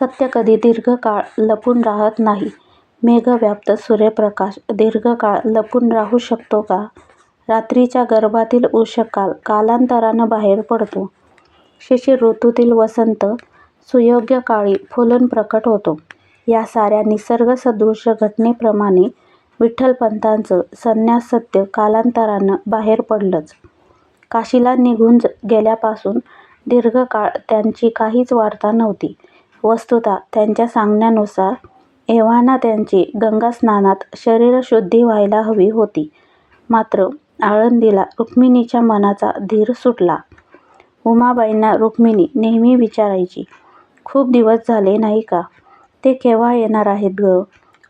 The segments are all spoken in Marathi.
सत्य कधी दीर्घकाळ लपून राहत नाही. मेघव्याप्त सूर्यप्रकाश दीर्घकाळ लपून राहू शकतो का? रात्रीच्या गर्भातील उषःकाल कालांतरानं बाहेर पडतो. शिशिर ऋतूतील वसंत सुयोग्य काळी फुलून प्रकट होतो. या साऱ्या निसर्गसदृश घटनेप्रमाणे विठ्ठलपंतांचं संन्यास सत्य कालांतरानं बाहेर पडलंच. काशीला निघून गेल्यापासून दीर्घकाळ त्यांची काहीच वार्ता नव्हती. वस्तुतः त्यांच्या सांगण्यानुसार एव्हाना त्यांची गंगास्नानात शरीरशुद्धी व्हायला हवी होती. मात्र आळंदीला रुक्मिणीच्या मनाचा धीर सुटला. उमाबाईंना रुक्मिणी नेहमी विचारायची खूप दिवस झाले नाही का? ते केव्हा येणार आहेत ग?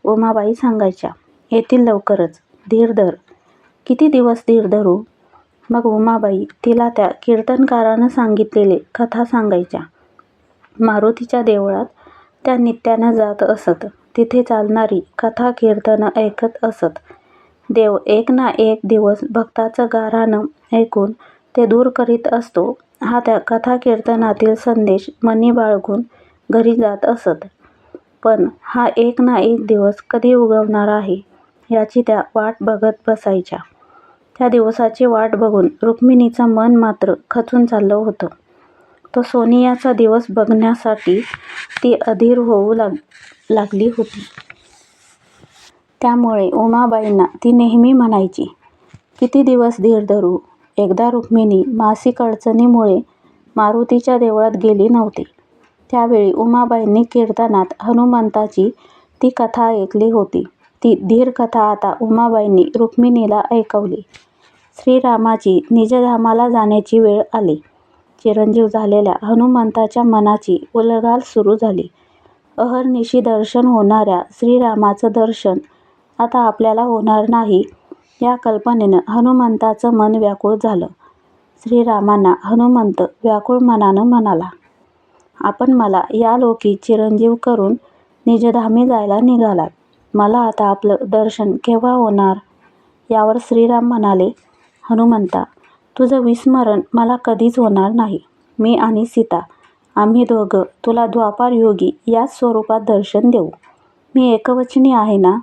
उमाबाई सांगायच्या येतील लवकरच. धीर धर. किती दिवस धीर धरू? मग उमाबाई तिला त्या कीर्तनकारानं सांगितलेले कथा सांगायच्या. मारुतीच्या देवळात त्या नित्यानं जात असत. तिथे चालणारी कथा कीर्तनं ऐकत असत. देव एक ना एक दिवस भक्ताचं गाऱ्हाणं ऐकून ते दूर करीत असतो. हा त्या कथा कीर्तनातील संदेश मनी बाळगून घरी जात असत. पण हा एक ना एक दिवस कधी उगवणार आहे याची त्या वाट बघत बसायच्या. त्या दिवसाची वाट बघून रुक्मिणीचं मन मात्र खचून चाललं होतं. तो सोनियाचा दिवस बघण्यासाठी ती अधीर होऊ लाग लागली होती. त्यामुळे उमाबाईंना ती नेहमी म्हणायची किती दिवस धीर धरू? एकदा रुक्मिणी मासिक अडचणीमुळे मारुतीच्या देवळात गेली नव्हती. त्यावेळी उमाबाईंनी कीर्तनात हनुमंताची ती कथा ऐकली होती. ती धीर कथा आता उमाबाईंनी रुक्मिणीला ऐकवली. श्रीरामाची निजधामाला जाण्याची वेळ आली. चिरंजीव झालेल्या हनुमंताच्या मनाची उलघाल सुरू झाली. अहर्निशी दर्शन होणाऱ्या श्रीरामाचं दर्शन आता आपल्याला होणार नाही या कल्पनेनं हनुमंताचं मन व्याकुळ झालं. श्रीरामांना हनुमंत व्याकुळ मनानं म्हणाला आपण मला या लोकी चिरंजीव करून निजधामी जायला निघालात. मला आता आपलं दर्शन केव्हा होणार? यावर श्रीराम म्हणाले हनुमंता तुझं विस्मरण मला कधीच होणार नाही. मी आणि सीता आम्ही दोघं तुला द्वापारयुगी याच स्वरूपात दर्शन देऊ. मी एकवचनी आहे ना?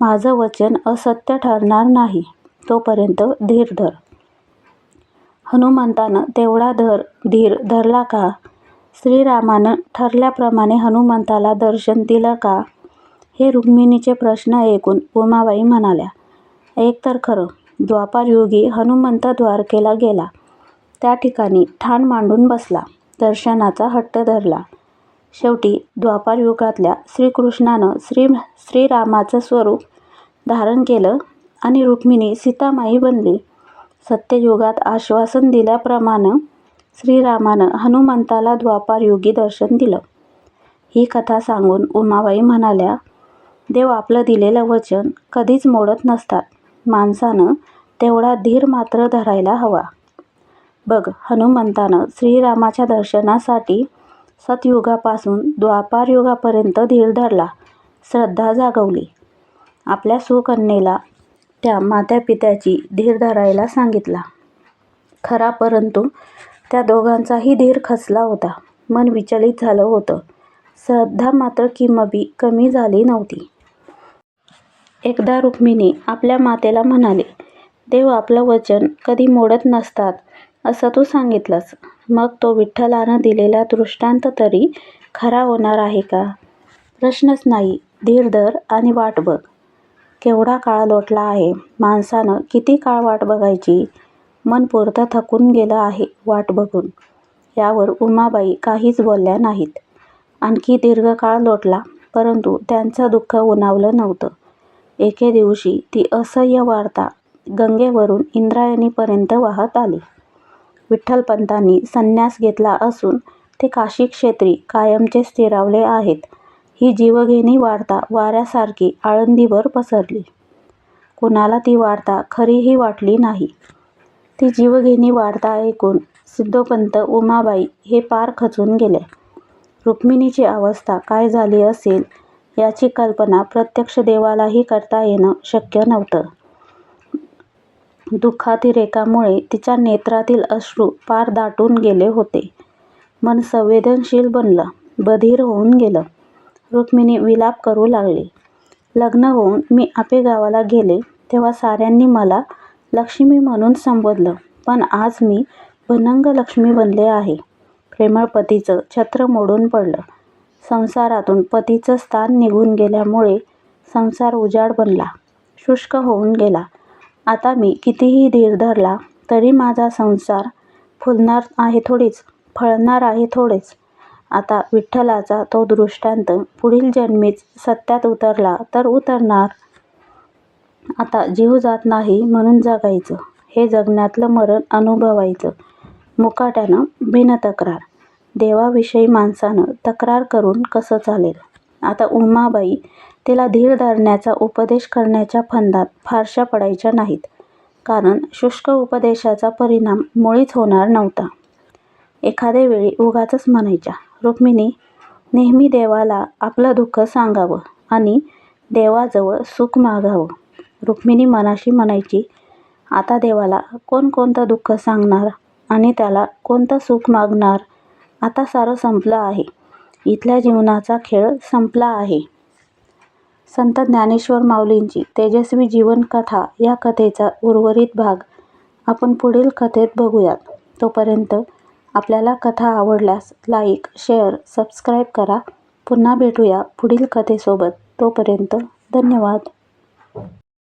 माझं वचन असत्य ठरणार नाही. तोपर्यंत धीर धर. हनुमंतानं तेवढा धर धीर धरला का? श्रीरामानं ठरल्याप्रमाणे हनुमंताला दर्शन दिलं का? हे रुक्मिणीचे प्रश्न ऐकून उमाबाई म्हणाल्या एक तर खरं द्वापारयुगी हनुमंत द्वारकेला गेला. त्या ठिकाणी ठाण मांडून बसला. दर्शनाचा हट्ट धरला. शेवटी द्वापारयुगातल्या श्रीकृष्णानं श्री श्रीरामाचं स्वरूप धारण केलं आणि रुक्मिणी सीतामाई बनली. सत्ययुगात आश्वासन दिल्याप्रमाणे श्रीरामानं हनुमंताला द्वापारयुगी दर्शन दिलं. ही कथा सांगून उमाबाई म्हणाल्या देव आपलं दिलेलं वचन कधीच मोडत नसतात. माणसानं तेवढा धीर मात्र धरायला हवा. बघ हनुमंतानं श्रीरामाच्या दर्शनासाठी सतयुगापासून द्वापारयुगापर्यंत धीर धरला श्रद्धा जागवली. आपल्या सुकन्येला त्या मात्यापित्याची धीर धरायला सांगितला. खरा परंतु त्या दोघांचाही धीर खचला होता. मन विचलित झालं होतं. श्रद्धा मात्र किमबी कमी झाली नव्हती. एकदा रुक्मिणी आपल्या मातेला म्हणाले देव आपलं वचन कधी मोडत नसतात असं तू सांगितलंस. मग तो विठ्ठलानं दिलेला दृष्टांत तरी खरा होणार आहे का? प्रश्नच नाही. धीर धर आणि वाट बघ. केवढा काळ लोटला आहे. माणसानं किती काळ वाट बघायची? मन पुरतं थकून गेलं आहे वाट बघून. यावर उमाबाई काहीच बोलल्या नाहीत. आणखी दीर्घकाळ लोटला परंतु त्यांचं दुःख उणावलं नव्हतं. एके दिवशी ती असह्य वार्ता गंगेवरून इंद्रायणीपर्यंत वाहत आली विठ्ठलपंतांनी संन्यास घेतला असून ते काशी क्षेत्री कायमचे स्थिरावले आहेत. ही जीवघेणी वार्ता वाऱ्यासारखी आळंदीभर पसरली. कुणाला ती वार्ता खरीही वाटली नाही. ती जीवघेणी वार्ता ऐकून सिद्धोपंत उमाबाई हे पार खचून गेले रुक्मिणीची अवस्था काय झाली असेल याची कल्पना प्रत्यक्ष देवालाही करता येणं शक्य नव्हतं. दु:खातिरेकामुळे तिच्या नेत्रातील अश्रू पार दाटून गेले होते. मन संवेदनशील बनलं, बधीर होऊन गेलं. रुक्मिणी विलाप करू लागली. लग्न होऊन मी आपेगावाला गेले तेव्हा साऱ्यांनी मला लक्ष्मी म्हणून संबोधलं पण आज मी भनंग लक्ष्मी बनले आहे. प्रेमळ पतीचं छत्र मोडून पडलं. संसारातून पतीचं स्थान निघून गेल्यामुळे संसार उजाड बनला, शुष्क होऊन गेला. आता मी कितीही धीर धरला तरी माझा संसार फुलणार आहे थोडीच, फळणार आहे थोडेच. आता विठ्ठलाचा तो दृष्टांत पुढील जन्मीच सत्यात उतरला तर उतरणार. आता जीव जात नाही म्हणून जगायचं. हे जगण्यातलं मरण अनुभवायचं. मुकाट्यानं बिनतक्रार. देवाविषयी माणसानं तक्रार करून कसं चालेल? आता उमाबाई तिला धीर धरण्याचा उपदेश करण्याच्या फंदात फारशा पडायच्या नाहीत. कारण शुष्क उपदेशाचा परिणाम मुळीच होणार नव्हता. एखादे वेळी उगाचच म्हणायच्या, रुक्मिणी, नेहमी देवाला आपलं दुःख सांगावं आणि देवाजवळ सुख मागावं. रुक्मिणी मनाशी म्हणायची, आता देवाला कोणकोणतं दुःख सांगणार आणि त्याला कोणतं सुख मागणार? आता सारं संपलं आहे. इथल्या जीवनाचा खेळ संपला आहे. संत ज्ञानेश्वर माऊलींची तेजस्वी जीवनकथा या कथेचा उर्वरित भाग आपण पुढील कथेत बघूयात. तोपर्यंत आपल्याला कथा आवडल्यास लाईक, शेअर, सबस्क्राईब करा. पुन्हा भेटूया पुढील कथेसोबत. तोपर्यंत धन्यवाद.